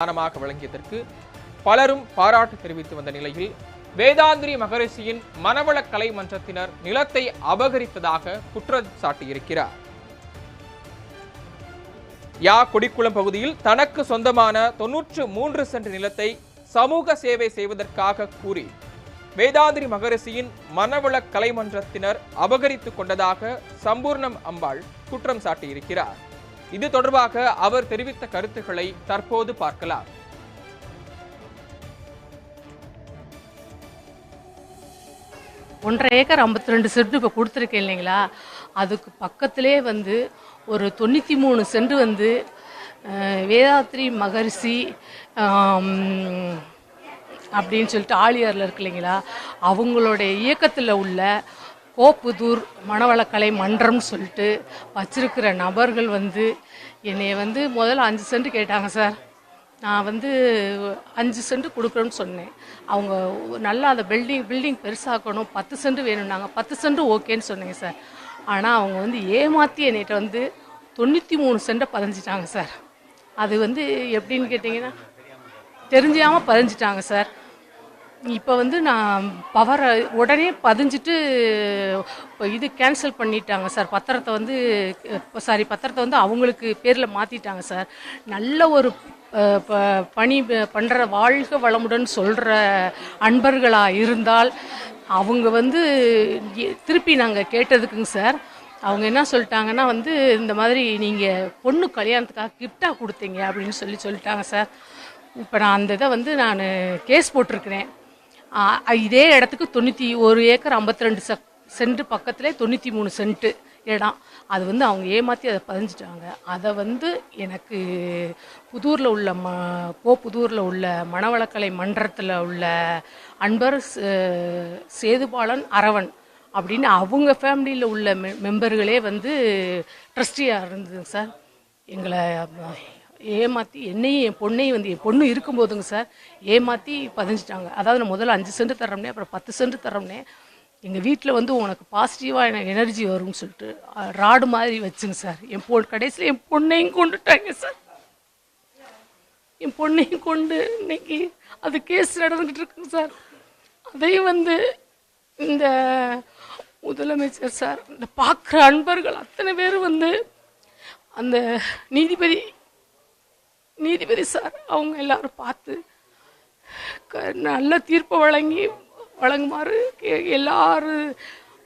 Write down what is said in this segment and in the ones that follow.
தானமாக வழங்கியதற்கு பலரும் பாராட்டு தெரிவித்து வந்த நிலையில் வேதாந்திரி மகரிஷியின் மனவள கலை மன்றத்தினர் நிலத்தை அபகரித்ததாக குற்றம் சாட்டியிருக்கிறார் யா கொடிக்குளம் பகுதியில் தனக்கு சொந்தமான தொன்னூற்று மூன்று சென்ட் நிலத்தை சமூக சேவை செய்வதற்காக கூறி வேதாந்திரி மகரிஷியின் மனவளக் கலைமன்றத்தினர் அபகரித்துக் கொண்டதாக சம்பூர்ணம் அம்பாள் குற்றம் சாட்டியிருக்கிறார். இது தொடர்பாக அவர் தெரிவித்த கருத்துக்களை தற்போது பார்க்கலாம். ஒன்றரை ஏக்கர் ஐம்பத்தி ரெண்டு சென்ட் இப்போ கொடுத்துருக்கேன் இல்லைங்களா? அதுக்கு பக்கத்திலே வந்து ஒரு தொண்ணூற்றி மூணு சென்ட் வந்து வேதாத்ரி மகரிஷி அப்படின்னு சொல்லிட்டு ஆழியாரில் இருக்கு இல்லைங்களா? அவங்களுடைய இயக்கத்தில் உள்ள கோப்புதூர் மணவளக்கலை மன்றம்னு சொல்லிட்டு வச்சிருக்கிற நபர்கள் வந்து என்னைய வந்து முதல்ல அஞ்சு சென்ட் கேட்டாங்க சார். நான் வந்து அஞ்சு சென்ட் கொடுக்குறேன்னு சொன்னேன். அவங்க நல்லா அந்த பில்டிங் பில்டிங் பெருசாக்கணும். பத்து சென்ட் வேணும்னாங்க. பத்து சென்ட் ஓகேன்னு சொன்னேங்க சார். ஆனால் அவங்க வந்து ஏமாற்றி என்னிட்ட வந்து தொண்ணூற்றி மூணு சென்ட்டை பதிஞ்சிட்டாங்க சார். அது வந்து எப்படின்னு கேட்டிங்கன்னா தெரிஞ்சாமல் பதிஞ்சிட்டாங்க சார். இப்போ வந்து நான் பவரை உடனே பதிஞ்சிட்டு இப்போ இது கேன்சல் பண்ணிட்டாங்க சார் பத்திரத்தை வந்து சாரி பத்திரத்தை வந்து அவங்களுக்கு பேரில் மாற்றிட்டாங்க சார் நல்ல ஒரு ப- பணி பண்ணுற வாழ்க வளமுடன் சொல்கிற அன்பர்களாக இருந்தால் அவங்க வந்து திருப்பி நாங்கள் கேட்டதுக்குங்க சார் அவங்க என்ன சொல்லிட்டாங்கன்னா வந்து இந்த மாதிரி நீங்கள் பொண்ணு கல்யாணத்துக்காக கிஃப்டாக கொடுத்தீங்க அப்படின்னு சொல்லி சொல்லிட்டாங்க சார் இப்போ நான் அந்த இதை வந்து நான் கேஸ் போட்டிருக்கிறேன். இதே இடத்துக்கு தொண்ணூற்றி ஒரு ஏக்கர் ஐம்பத்தி ரெண்டு செக் சென்ட் பக்கத்தில் தொண்ணூற்றி மூணு சென்ட்டு இடம். அது வந்து அவங்க ஏமாற்றி அதை பதிஞ்சிட்டாங்க. அதை வந்து எனக்கு புதூரில் உள்ள ம கோப்புதூரில் புதூரில் உள்ள மணவளக்கலை மன்றத்தில் உள்ள அன்பர் சேதுபாலன் அரவன் அப்படின்னு அவங்க ஃபேமிலியில் உள்ள மெ மெம்பர்களே வந்து ட்ரஸ்டியாக இருந்ததுங்க சார். எங்களை ஏமாற்றி என்னையும் என் பொண்ணையும் வந்து என் பொண்ணு இருக்கும்போதுங்க சார் ஏமாற்றி பதிஞ்சிட்டாங்க. அதாவது நான் முதல்ல அஞ்சு சென்ட் தர்றோம்னே அப்புறம் பத்து சென்ட் தர்றோம்னே எங்கள் வீட்டில் வந்து உனக்கு பாசிட்டிவாக எனக்கு எனர்ஜி வரும்னு சொல்லிட்டு ராடு மாதிரி வச்சுங்க சார். என் பொ கடைசியில் என் பொண்ணையும் கொண்டுட்டாங்க சார். என் பொண்ணையும் கொண்டு இன்னைக்கு அது கேஸ் நடந்துக்கிட்டு இருக்குங்க சார். அதையும் வந்து இந்த முதலமைச்சர் சார் இந்த பார்க்குற அன்பர்கள் அத்தனை பேர் வந்து அந்த நீதிபதி நீதிபதி சார் அவங்க எல்லாரும் பார்த்து க- நல்ல தீர்ப்பை வழங்கி வழங்குமாறு கே- எல்லாரு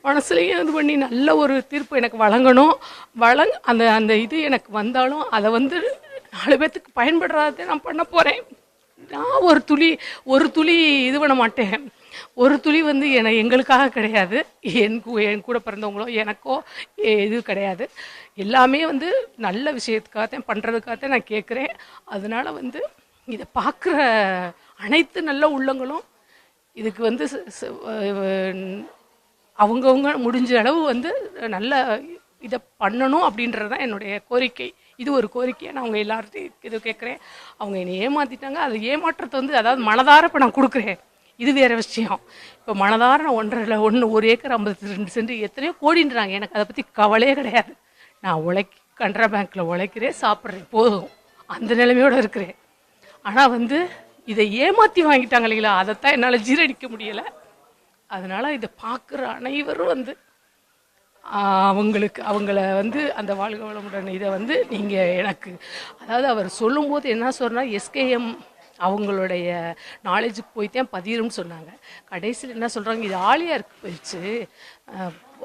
மனசுலையும் இது பண்ணி நல்ல ஒரு தீர்ப்பு எனக்கு வழங்கணும். வழங் அந்த அந்த இது எனக்கு வந்தாலும் அதை வந்து நாலு பேர்த்துக்கு பயன்படுறதை நான் பண்ண போகிறேன் நான் ஒரு துளி ஒரு துளி இது பண்ண மாட்டேன். ஒரு துளி வந்து என எங்களுக்காக கிடையாது. என் கூ- என் கூட பிறந்தவங்களோ எனக்கோ எ- இது கிடையாது. எல்லாமே வந்து நல்ல விஷயத்துக்காகத்தான் பண்ணுறதுக்காகத்தான் நான் கேட்குறேன். அதனால வந்து இதை பார்க்குற அனைத்து நல்ல உள்ளங்களும் இதுக்கு வந்து அவங்கவுங்க முடிஞ்ச அளவு வந்து நல்ல இதை பண்ணணும் அப்படின்றது தான் என்னுடைய கோரிக்கை. இது ஒரு கோரிக்கையை நான் அவங்க எல்லார்ட்டையும் இது கேட்குறேன். அவங்க என்னை ஏமாற்றிட்டாங்க அது ஏமாற்றத்தை வந்து அதாவது மனதார இப்போ நான் கொடுக்குறேன். இது வேற விஷயம். இப்போ மனதாரண ஒன்றரை ஒன்று ஒரு ஏக்கர் ஐம்பத்தி ரெண்டு சென்ட் எத்தனையோ கோடின்றாங்க. எனக்கு அதை பற்றி கவலையே கிடையாது. நான் உழைக்க கனரா பேங்க்கில் உழைக்கிறேன் சாப்பிட்றேன் போதும். அந்த நிலைமையோடு இருக்கிறேன். ஆனால் வந்து இதை ஏமாற்றி வாங்கிட்டாங்க இல்லைங்களா? அதைத்தான் என்னால் ஜீரணிக்க முடியலை. அதனால் இதை பார்க்குற அனைவரும் வந்து அவங்களுக்கு அவங்கள வந்து அந்த வாழ்க வளமுடன் இதை வந்து நீங்கள் எனக்கு அதாவது அவர் சொல்லும்போது என்ன சொன்னால் எஸ்கேஎம் அவங்களுடைய நாலேஜுக்கு போய் தான் பதிரும்னு சொன்னாங்க. கடைசியில் என்ன சொல்கிறாங்க இது ஆலியாருக்கு போயிடுச்சு.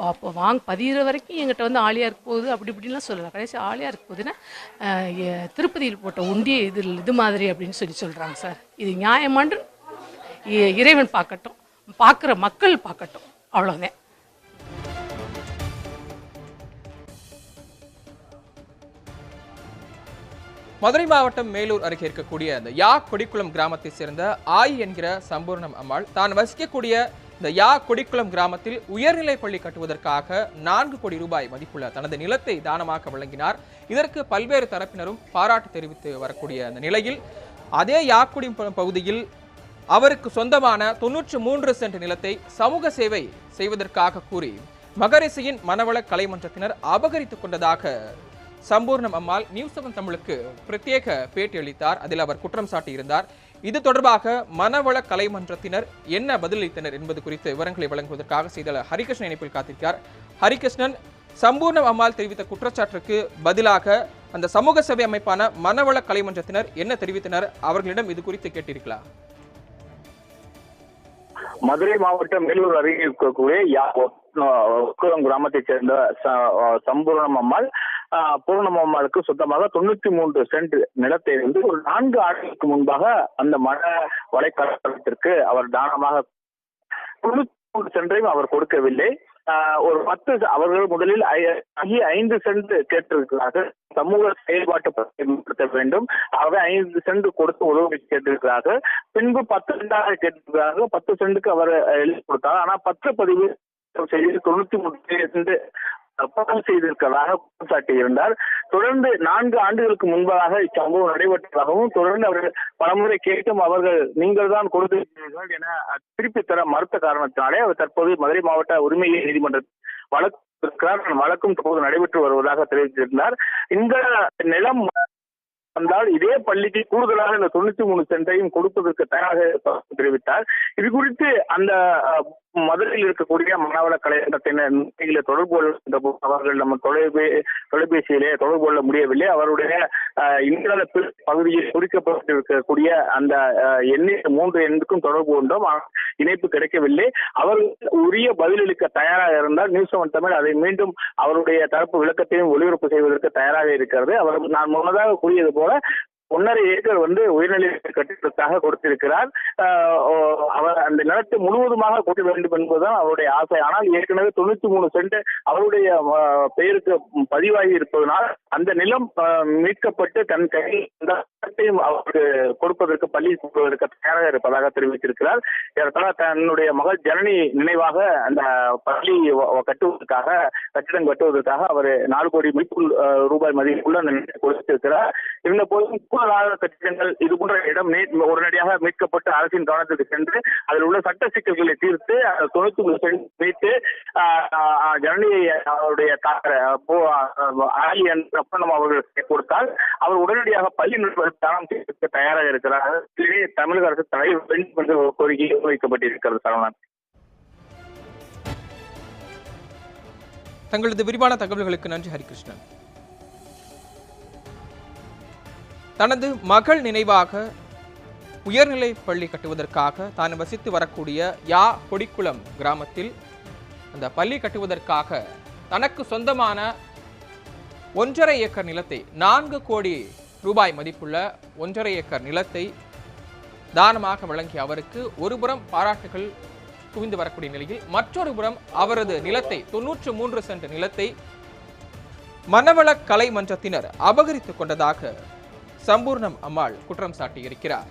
அப்போ வாங்க பதிகிற வரைக்கும் எங்கிட்ட வந்து ஆலியாருக்கு போகுது அப்படி இப்படின்லாம் சொல்லலாம் கடைசி ஆலியாருக்கு போகுதுன்னா திருப்பதியில் போட்ட உண்டிய இது இது மாதிரி அப்படின்னு சொல்லி சொல்கிறாங்க சார். இது நியாயமான்று இ- இறைவன் பார்க்கட்டும் பார்க்குற மக்கள் பார்க்கட்டும். அவ்வளோதான் மதுரை மாவட்டம் மேலூர் அருகே இருக்கக்கூடிய அந்த யா கொடிக்குளம் கிராமத்தை சேர்ந்த ஆய் என்கிற சம்பூர்ணம் அம்மாள் தான் வசிக்கக்கூடிய இந்த யா கொடிக்குளம் கிராமத்தில் உயர்நிலை பள்ளி கட்டுவதற்காக நான்கு கோடி ரூபாய் மதிப்புள்ள தனது நிலத்தை தானமாக வழங்கினார். இதற்கு பல்வேறு தரப்பினரும் பாராட்டு தெரிவித்து வரக்கூடிய அந்த நிலையில் அதே யாக்குடி பகுதியில் அவருக்கு சொந்தமான தொன்னூற்று மூன்று சென்ட் நிலத்தை சமூக சேவை செய்வதற்காக கூறி மகரிசியின் மனவள கலைமன்றத்தினர் அபகரித்துக் கொண்டதாக சம்பூர்ணம் அம்மாள் நியூஸ் செவன் தமிழுக்கு பிரத்யேக பேட்டி அளித்தார். அதில் அவர் குற்றம் சாட்டியிருந்தார். இது தொடர்பாக மனவள கலைமன்றத்தினர் என்ன பதிலளித்தனர் என்பது குறித்து விவரங்களை வழங்குவதற்காக செய்தியாளர் ஹரிகிருஷ்ணன் இணைப்பில் காத்திருக்கிறார். ஹரிகிருஷ்ணன் சம்பூர்ணம் அம்மாள் தெரிவித்த குற்றச்சாட்டுக்கு பதிலாக அந்த சமூக சேவை அமைப்பான மனவள கலைமன்றத்தினர் என்ன தெரிவித்தனர்? அவர்களிடம் இது குறித்து கேட்டிருக்கலாம் மதுரை மாவட்டம் மேலூர் அருகே இருக்கக்கூடிய கிராமத்தைச் சேர்ந்த சம்பூர்ணம் அம்மாள் பூர்ணமாமாளுக்கு அம்மாளுக்கு சொந்தமாக தொண்ணூத்தி மூன்று சென்ட் நிலத்தை வந்து ஒரு நான்கு ஆண்டுகளுக்கு முன்பாக அந்த மன வலைக்கலத்திற்கு அவர் தானமாக தொண்ணூத்தி மூன்று சென்றையும் அவர் கொடுக்கவில்லை. ஒரு பத்து அவர்கள் முதலில் ஐந்து சென்ட் கேட்டிருக்கிறார்கள். சமூக செயல்பாட்டு பயன்படுத்த வேண்டும். ஆகவே ஐந்து சென்ட் கொடுத்து உதவி கேட்டிருக்கிறார்கள். பின்பு பத்து சென்டாக கேட்டிருக்கிறார்கள். பத்து சென்ட்டுக்கு அவர் எழுதி கொடுத்தார். ஆனா பதிவு செய்து தொண்ணூத்தி மூணு சென்ட் பதிவு செய்திருக்கிறதாக குற்றம் சாட்டியிருந்தார். தொடர்ந்து நான்கு ஆண்டுகளுக்கு முன்பதாக இச்சம்பவம் நடைபெற்றதாகவும் தொடர்ந்து அவர்கள் பலமுறை கேட்டும் அவர்கள் நீங்கள் தான் கொடுத்திருக்கிறீர்கள் என திருப்பி தர மறுத்த காரணத்தினாலே அவர் தற்போது மதுரை மாவட்ட உரிமை நீதிமன்றத்தில் வழக்கு இருக்கிறார் வழக்கும் தற்போது நடைபெற்று வருவதாக தெரிவித்திருந்தார். இந்த நிலம் வந்தால் இதே பள்ளிக்கு கூடுதலாக இந்த தொண்ணூத்தி மூணு சென்டையும் கொடுப்பதற்கு தயாராக தெரிவித்தார். இது குறித்து அந்த மதுரையில் இருக்கக்கூடிய மாணவள கலைஞரத்தினர் தொடர்பு கொள்ள அவர்கள் நம்ம தொலைபே தொலைபேசியிலே தொடர்பு கொள்ள முடியவில்லை. அவருடைய இந்தியாவில் பகுதியில் குறிக்கப்பட்டிருக்கக்கூடிய அந்த எண்ணி எண்ணில் மூன்று எண்ணுக்கும் தொடர்பு கொண்டோம். இணைப்பு கிடைக்கவில்லை. அவர்கள் உரிய பதிலளிக்க தயாராக இருந்தால் நியூஸ் செவன் தமிழ் அதை மீண்டும் அவருடைய தரப்பு விளக்கத்தையும் ஒளிபரப்பு செய்வதற்கு தயாராக இருக்கிறது. அவர் நான் முன்னதாக கூறியது போல ஒன்னரை ஏக்கர் வந்து உயர்நிலை கட்டிடத்திற்காக கொடுத்திருக்கிறார். ஆஹ் அவர் அந்த நிலத்தை முழுவதுமாக கொடுக்க வேண்டும் என்பதுதான் அவருடைய ஆசை. ஆனால் ஏற்கனவே தொண்ணூத்தி மூணு சென்ட் அவருடைய பெயருக்கு பதிவாகி இருப்பதனால் அந்த நிலம் மீட்கப்பட்டு தன் கையில் நிலத்தையும் அவருக்கு கொடுப்பதற்கு பள்ளி கொடுப்பதற்கு தயாராக இருப்பதாக தெரிவித்திருக்கிறார் ஏறத்தாழ தன்னுடைய மகள் ஜனனி நினைவாக அந்த பள்ளி கட்டுவதற்காக கட்டிடம் கட்டுவதற்காக அவர் நாலு கோடி மதிப்பு ரூபாய் மதிப்புள்ள அந்த நிலத்தை கொடுத்திருக்கிறார் இருந்த போதும் கூடுதலாக கட்டிடங்கள் இது போன்ற இடம் உடனடியாக மீட்கப்பட்டு அரசின் கவனத்துக்கு சென்று அதில் உள்ள சட்ட சிக்கல்களை தீர்த்து தொண்ணூத்தி மூணு மீட்டு ஜனனியை அவருடைய போ- ஆலி என்ற நம்ம அவர்களுக்கு கொடுத்தால் அவர் உடனடியாக பள்ளி நிறுவனத்தை தானம் செய்வதற்கு தயாராக இருக்கிறார். தமிழக அரசு தலைவர் வேண்டும் என்ற ஒரு கோரிக்கை வைக்கப்பட்டிருக்கிறது சரவணன். தங்களது விரிவான தகவல்களுக்கு நன்றி ஹரிகிருஷ்ணன். தனது மகள் நினைவாக உயர்நிலை பள்ளி கட்டுவதற்காக தான் வசித்து வரக்கூடிய யா கொடிக்குளம் கிராமத்தில் அந்த பள்ளி கட்டுவதற்காக தனக்கு சொந்தமான ஒன்றரை ஏக்கர் நிலத்தை நான்கு கோடி ரூபாய் மதிப்புள்ள ஒன்றரை ஏக்கர் நிலத்தை தானமாக வழங்கிய அவருக்கு ஒருபுறம் பாராட்டுகள் குவிந்து வரக்கூடிய நிலையில் மற்றொரு புறம் அவரது நிலத்தை தொன்னூற்று மூன்று சென்ட் நிலத்தை மனவள கலை மன்றத்தினர் அபகரித்துக் கொண்டதாக சம்பூர்ணம் அம்மாள் குற்றம் சாட்டியிருக்கிறார்.